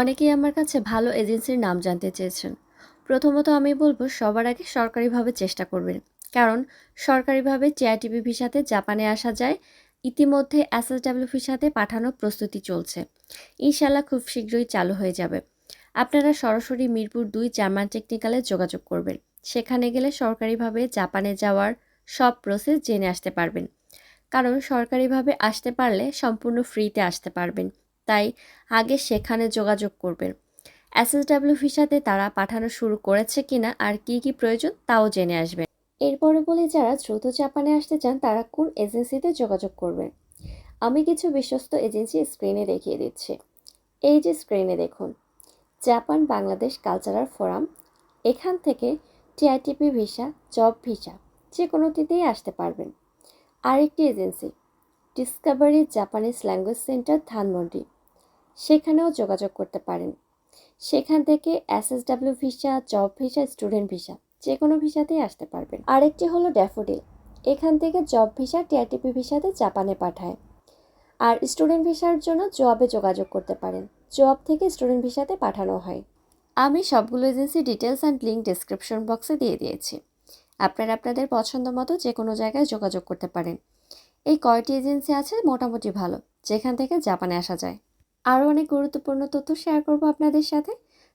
অনেকেই আমার কাছে ভালো এজেন্সির নাম জানতে চেয়েছেন। প্রথমত আমি বলব, সবার আগে সরকারিভাবে চেষ্টা করবেন। কারণ সরকারিভাবে টিআইটিপি ভিসাতে জাপানে আসা যায়, ইতিমধ্যে এসএসডাব্লিউ ভিসাতে পাঠানোর প্রস্তুতি চলছে। ইনশাল্লাহ খুব শীঘ্রই চালু হয়ে যাবে। আপনারা সরাসরি মিরপুর দুই জার্মান টেকনিক্যালে যোগাযোগ করবেন। সেখানে গেলে সরকারিভাবে জাপানে যাওয়ার সব প্রসেস জেনে আসতে পারবেন। কারণ সরকারিভাবে আসতে পারলে সম্পূর্ণ ফ্রিতে আসতে পারবেন। তাই আগে সেখানে যোগাযোগ করবেন। এসএসডাব্লিউ ভিসাতে তারা পাঠানো শুরু করেছে কিনা আর কি কি প্রয়োজন তাও জেনে আসবেন। এরপরে বলি যারা দ্রুত জাপানে আসতে চান তারা কোন এজেন্সিতে যোগাযোগ করবেন। আমি কিছু বিশ্বস্ত এজেন্সি স্ক্রিনে দেখিয়ে দিচ্ছি। এই যে স্ক্রিনে দেখুন, জাপান বাংলাদেশ কালচারাল ফোরাম, এখান থেকে টিআইটিপি ভিসা, জব ভিসা, যে কোনোটিতেই আসতে পারবেন। আরেকটি agency, discovery Japanese language centre Dhanmondi. সেখানেও যোগাযোগ করতে পারেন। সেখান থেকে SSW visa job visa student visa যে কোনো ভিসাতেই আসতে পারবেন। আরেকটি হলো ড্যাফোডিল এখান থেকে জব ভিসা টিআরটিপি ভিসাতে জাপানে পাঠায়। আর স্টুডেন্ট ভিসার জন্য জবে যোগাযোগ করতে পারেন। জব থেকে স্টুডেন্ট ভিসাতে পাঠানো হয়। আমি সবগুলো agency details and link description বক্সে দিয়ে দিয়েছি। আপনারা আপনাদের পছন্দ মতো যে কোনো জায়গায় যোগাযোগ করতে পারেন। এই কয়টি এজেন্সি আছে? মোটামুটি ভালো। যেখান থেকে জাপানে আসা যায়। আরও অনেক গুরুত্বপূর্ণ তথ্য শেয়ার করব আপনাদের সাথে।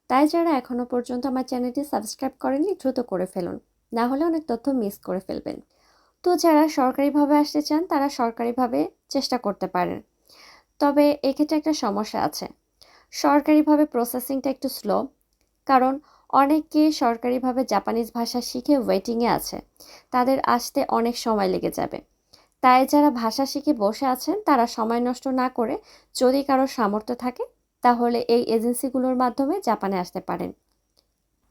তাই যারা এখনও পর্যন্ত আমার চ্যানেলটি সাবস্ক্রাইব করেননি, দ্রুত করে ফেলুন। না হলে অনেক তথ্য মিস করে ফেলবেন। তো যারা সরকারিভাবে আসতে চান, তারা সরকারিভাবে চেষ্টা করতে পারেন। তবে এক্ষেত্রে একটা সমস্যা আছে। সরকারিভাবে প্রসেসিংটা একটু স্লো কারণ অনেকে সরকারিভাবে জাপানিজ ভাষা শিখে ওয়েটিংয়ে আছে। তাদের আসতে অনেক সময় লেগে যাবে। তাই যারা ভাষা শিখে বসে আছেন, তারা সময় নষ্ট না করে যদি কারও সামর্থ্য থাকে, তাহলে এই এজেন্সিগুলোর মাধ্যমে জাপানে আসতে পারেন।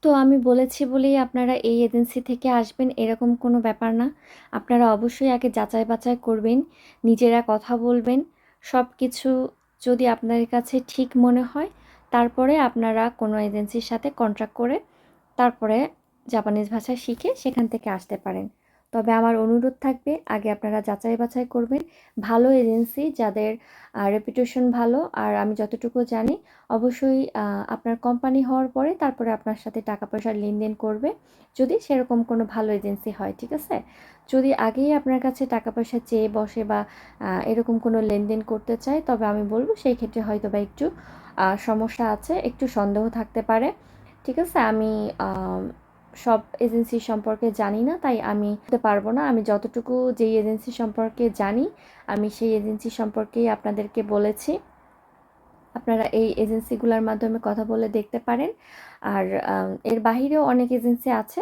তো আমি বলেছি বলেই আপনারা এই এজেন্সি থেকে আসবেন, এরকম কোনো ব্যাপার না। আপনারা অবশ্যই আগে যাচাই বাছাই করবেন, নিজেরা কথা বলবেন সব কিছু যদি আপনাদের কাছে ঠিক মনে হয়, তারপরে আপনারা কোনো এজেন্সির সাথে কন্ট্রাক্ট করে তারপরে জাপানিজ ভাষা শিখে সেখান থেকে আসতে পারেন। তবে আমার অনুরোধ থাকবে, আগে আপনারা যাচাই বাছাই করবেন। ভালো এজেন্সি যাদের রেপুটেশন ভালো আর আমি যতটুকু জানি, অবশ্যই আপনার কোম্পানি হওয়ার পরে তারপরে আপনার সাথে টাকা পয়সার লেনদেন করবে। যদি সেরকম কোনো ভালো এজেন্সি হয়, ঠিক আছে? যদি আগেই আপনার কাছে টাকা পয়সা চেয়ে বসে বা এরকম কোনো লেনদেন করতে চায়, তবে আমি বলব সেই ক্ষেত্রে হয়তো বা একটু সমস্যা আছে, একটু সন্দেহ থাকতে পারে। ঠিক আছে? আমি সব এজেন্সি সম্পর্কে জানি না, তাই আমি বলতে পারব না। আমি যতটুকু যেই এজেন্সি সম্পর্কে জানি, আমি সেই এজেন্সি সম্পর্কেই আপনাদেরকে বলেছি। আপনারা এই এজেন্সিগুলোর মাধ্যমে কথা বলে দেখতে পারেন। আর এর বাহিরেও অনেক এজেন্সি আছে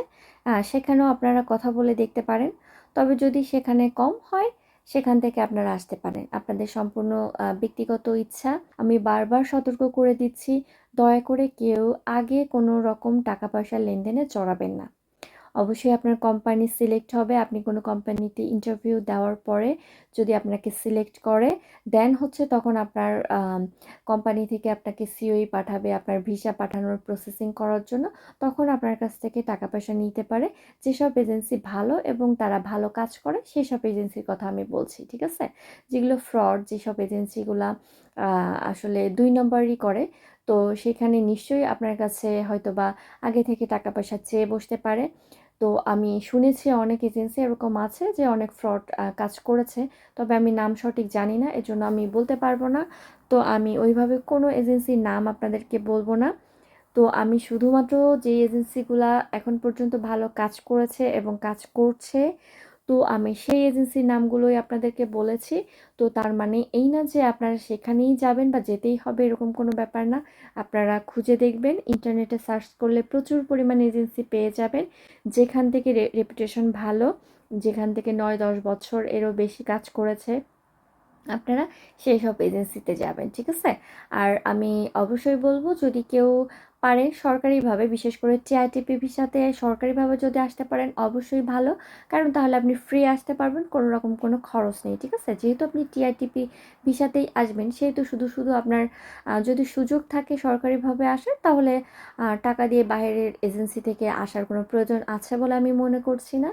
সেখানেও আপনারা কথা বলে দেখতে পারেন। তবে যদি সেখানে কম হয়, সেখান থেকে আপনারা আসতে পারেন। আপনাদের সম্পূর্ণ ব্যক্তিগত ইচ্ছা আমি বারবার সতর্ক করে দিচ্ছি। দয়া করে কেউ আগে কোনো রকম টাকা পয়সা লেনদেনে চড়াবেন না। অবশ্যই আপনার কোম্পানি সিলেক্ট হবে। আপনি কোনো কোম্পানিতে ইন্টারভিউ দেওয়ার পরে যদি আপনাকে সিলেক্ট করে দেন হচ্ছে তখন আপনার কোম্পানি থেকে আপনাকে সিওই পাঠাবে, আপনার ভিসা পাঠানোর প্রসেসিং করার জন্য। তখন আপনার কাছ থেকে টাকা পয়সা নিতে পারে। যেসব এজেন্সি ভালো এবং তারা ভালো কাজ করে সেই সব এজেন্সির কথা আমি বলছি, ঠিক আছে? যেগুলো ফ্রড যেসব এজেন্সিগুলা আসলে দুই নম্বরই করে তো সেখানে নিশ্চয়ই আপনার কাছে হয়তো বা আগে থেকে টাকা পয়সা চেয়ে বসতে পারে। তো আমি শুনেছি অনেক এজেন্সি এরকম আছে যে অনেক ফ্রড কাজ করেছে। তবে আমি নাম সঠিক জানি না, এজন্য আমি বলতে পারব না। তো আমি ওইভাবে কোনো এজেন্সির নাম আপনাদেরকে বলব না। তো আমি শুধুমাত্র যে এজেন্সিগুলা এখন পর্যন্ত ভালো কাজ করেছে এবং কাজ করছে তো আমি সেই এজেন্সির নামগুলোই আপনাদেরকে বলেছি। তো তার মানে এই না যে আপনারা সেখানেই যাবেন বা যেতেই হবে এরকম কোনো ব্যাপার না। আপনারা খুঁজে দেখবেন, ইন্টারনেটে সার্চ করলে প্রচুর পরিমাণ এজেন্সি পেয়ে যাবেন। যেখান থেকে রেপুটেশন ভালো, যেখান থেকে নয় দশ বছর এরও বেশি কাজ করেছে, আপনারা সেই সব এজেন্সিতে যাবেন, ঠিক আছে? আর আমি অবশ্যই বলব, যদি কেউ পারেন সরকারিভাবে, বিশেষ করে টিআইটিপি ভিসাতে সরকারিভাবে যদি আসতে পারেন, অবশ্যই ভালো। কারণ তাহলে আপনি ফ্রি আসতে পারবেন, কোনো রকম কোনো খরচ নেই, ঠিক আছে? যেহেতু আপনি টিআইটিপি ভিসাতেই আসবেন, সেহেতু শুধু শুধু আপনার যদি সুযোগ থাকে সরকারিভাবে আসার, তাহলে টাকা দিয়ে বাইরের এজেন্সি থেকে আসার কোনো প্রয়োজন আছে বলে আমি মনে করছি না।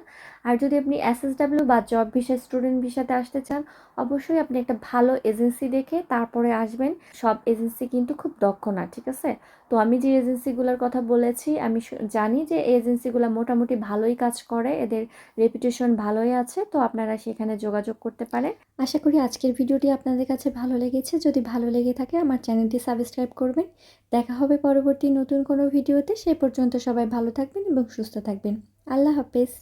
আর যদি আপনি এসএসডাব্লিউ বা জব ভিসা স্টুডেন্ট ভিসাতে আসতে চান, অবশ্যই আপনি একটা ভালো এজেন্সি দেখে তারপরে আসবেন। সব এজেন্সি কিন্তু খুব দক্ষ না, ঠিক আছে? তো আমি যে এজেন্সিগুলোর কথা বলেছি, আমি জানি যে এজেন্সিগুলো মোটামুটি ভালোই কাজ করে, এদের রেপুটেশন ভালোই আছে, তো আপনারা সেখানে যোগাযোগ করতে পারেন। আশা করি আজকের ভিডিওটি আপনাদের কাছে ভালো লেগেছে। যদি ভালো লেগে থাকে, আমার চ্যানেলটি সাবস্ক্রাইব করবেন। দেখা হবে পরবর্তী নতুন কোনো ভিডিওতে, সে পর্যন্ত সবাই ভালো থাকবেন এবং সুস্থ থাকবেন। আল্লাহ হাফেজ।